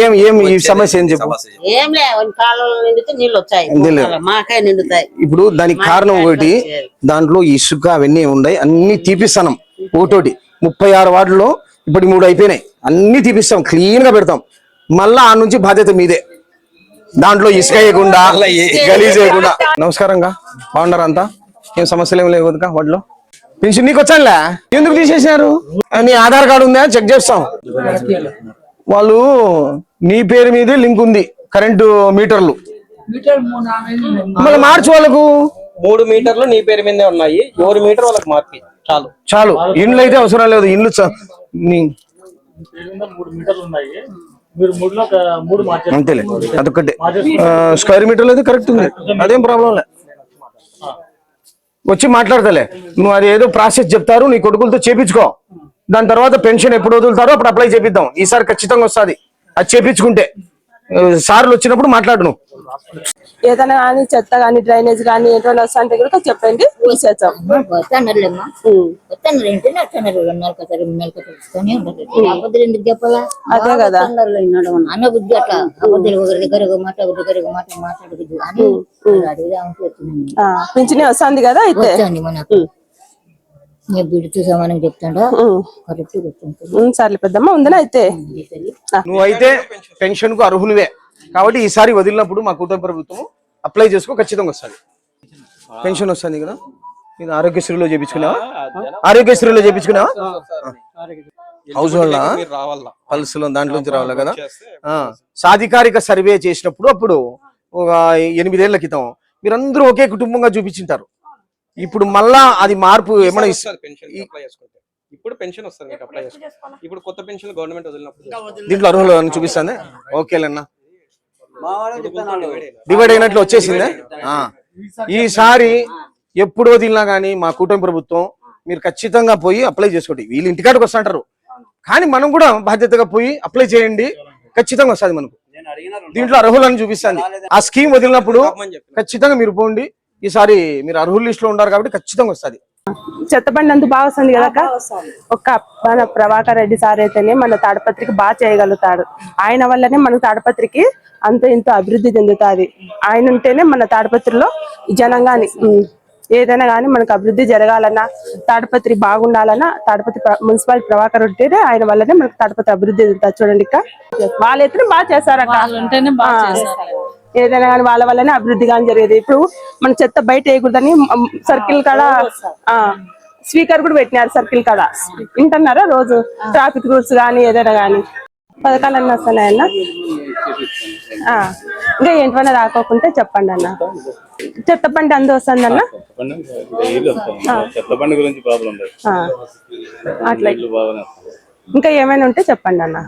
ఏం ఏం ఈ సమస్య ఏం చెప్పు? ఏం లే కాలంలో నిండితే నీళ్ళు వచ్చాయి. నీళ్ళు. అలా మాకాయ నిండుతాయి. ఇప్పుడు దానికి కారణం ఒకటి దాంట్లో ఇసుక అవన్నీ ఉన్నాయి అన్ని తీపిస్తాం. ఒకటోటి ముప్పై ఆరు వార్డులో ఇప్పుడు మూడు అయిపోయినాయి. అన్ని తీపిస్తాం. క్లీన్గా పెడతాం. మళ్ళా ఆ నుంచి బాధ్యత మీదే. దాంట్లో ఇసుక వేయకుండా గలీజ్ వేయకుండా. నమస్కారంగా బాగున్నారా అంతా? ఏం సమస్యలు ఏం లేవు కదా వాటిలో పెన్షన్ నీకు వచ్చానులే. ఎందుకు తీసేసినారు? నీ ఆధార్ కార్డు ఉందా? చెక్ చేస్తాం. వాళ్ళు నీ పేరు మీదే లింక్ ఉంది కరెంటు మీటర్లు. మళ్ళీ మార్చు వాళ్ళకు. మూడు మీటర్లు నీ పేరు మీదే ఉన్నాయి ఎవరి మీటర్ వాళ్ళకి మార్పి చాలు. చాలు ఇండ్లు అయితే అవసరం లేదు ఇండ్లు చ- నీ- మూడు మీటర్లు ఉన్నాయి. మీరు మూడులో ఒక మూడు మార్చారు అంతేలే అదొక్కటే. ఆ, స్క్వేర్ మీటర్లు అయితే కరెక్ట్ ఉంది అదేం ప్రాబ్లం లే. వచ్చి మాట్లాడతలే నువ్వు అది ఏదో ప్రాసెస్ చెప్తారు నీ కొడుకులతో చేపించుకో. దాని తర్వాత పెన్షన్ ఎప్పుడు వదులుతారో అప్పుడు అప్లై చేపిద్దాం. ఈసారి ఖచ్చితంగా వస్తుంది. అది చేపించుకుంటే. సార్లు వచ్చినప్పుడు మాట్లాడు నువ్వు ఏదైనా కానీ చెత్త కానీ డ్రైనేజ్ కానీ ఏంటో వస్తుంటే కూడా చెప్పండి. చెప్పాలా? అదే కదా. అన్న బుద్ధి అట్లా అబద్ధాలు ఒకరి దగ్గర ఒక మాట ఒకరి దగ్గర అని పింఛనే వస్తుంది కదా అయితే. మనకు. బిడ్డతో చెప్తాడా. కరెక్ట్ గుర్తుంటుంది సర్లే పెద్దమ్మ ఉందనా అయితే? నువ్వైతే పెన్షన్కు అర్హునివే. కాబట్టి ఈసారి వదిలినప్పుడు మా కుటుంబ ప్రభుత్వం అప్లై చేసుకో ఖచ్చితంగా వస్తుంది. పెన్షన్ వస్తుంది కదా? ఇది ఆరోగ్యశ్రీలో చేపించుకున్నావా? ఆరోగ్యశ్రీలో చేపించుకున్నావా? హౌస్ హోల్డ్ మీరు రావాలా? పల్స్లో దాంట్లోంచి రావాలి కదా? ఆ, సాధికారిక సర్వే చేసినప్పుడు అప్పుడు ఒక ఎనిమిదేళ్ళ క్రితం మీరందరూ ఒకే కుటుంబంగా చూపించింటారు. ఇప్పుడు మళ్ళా అది మార్పు ఏమైనా ఇప్పుడు పెన్షన్ వస్తుంది మీకు అప్లై చేసుకుంటే. ఇప్పుడు కొత్త పెన్షన్ గవర్నమెంట్ వదిలినప్పుడు దీంట్లో అర్హులు అని చూపిస్తుంది? ఓకేలేనా డివైడ్ అయినట్లు వచ్చేసిందే? ఆ. ఈసారి ఎప్పుడు వదిలినా కానీ మా కూటమి ప్రభుత్వం మీరు ఖచ్చితంగా పోయి అప్లై చేసుకోండి. వీళ్ళు ఇంటికాడికి వస్తుంటారు కానీ మనం కూడా బాధ్యతగా పోయి అప్లై చేయండి. ఖచ్చితంగా వస్తుంది మనకు. దీంట్లో అర్హులని చూపిస్తుంది. ఆ స్కీమ్ వదిలినప్పుడు ఖచ్చితంగా మీరు పోండి. ఈసారి మీరు అర్హుల లిస్ట్లో ఉన్నారు కాబట్టి ఖచ్చితంగా వస్తుంది. చెత్త బండి అంత బాగా వస్తుంది కదా ఒక్క మన ప్రభాకర్ రెడ్డి సార్ అయితేనే మన తాడపత్రికి బాగా చేయగలుగుతాడు. ఆయన వల్లనే మన తాడపత్రికి అంత ఇంత అభివృద్ధి చెందుతాది. ఆయన ఉంటేనే మన తాడపత్రిలో జనంగాని ఏదైనా కానీ మనకు అభివృద్ధి జరగాలన్నా తాడపత్రి బాగుండాలన్నా తాడపత్రి మున్సిపాలిటీ ప్రభాకర్ ఉంటేనే ఆయన వల్లనే మనకు తాడపత్రి అభివృద్ధి చెందుతుంది. చూడండి ఇక్క వాళ్ళైతేనే బాగా చేశారక్క ఆ, ఏదైనా కానీ వాళ్ళ వల్లనే అభివృద్ధి కానీ జరిగేది. ఇప్పుడు మన చెత్త బయట వేయకూడదని సర్కిల్ కాడ స్పీకర్ కూడా పెట్టినారు సర్కిల్ కాడ. వింటున్నారా రోజు ట్రాఫిక్ రూల్స్ కానీ ఏదైనా కానీ? పథకాలు అన్నీ వస్తున్నాయన్న ఇంకా ఏంటన్నా రాకోకుంటే చెప్పండి అన్న. చెత్త బండి అందు వస్తుంది. అన్న చెత్త బండి గురించి ప్రాబ్లం లేదు. ఆ, అట్లా. ఇంకా ఏమైనా ఉంటే చెప్పండి అన్న.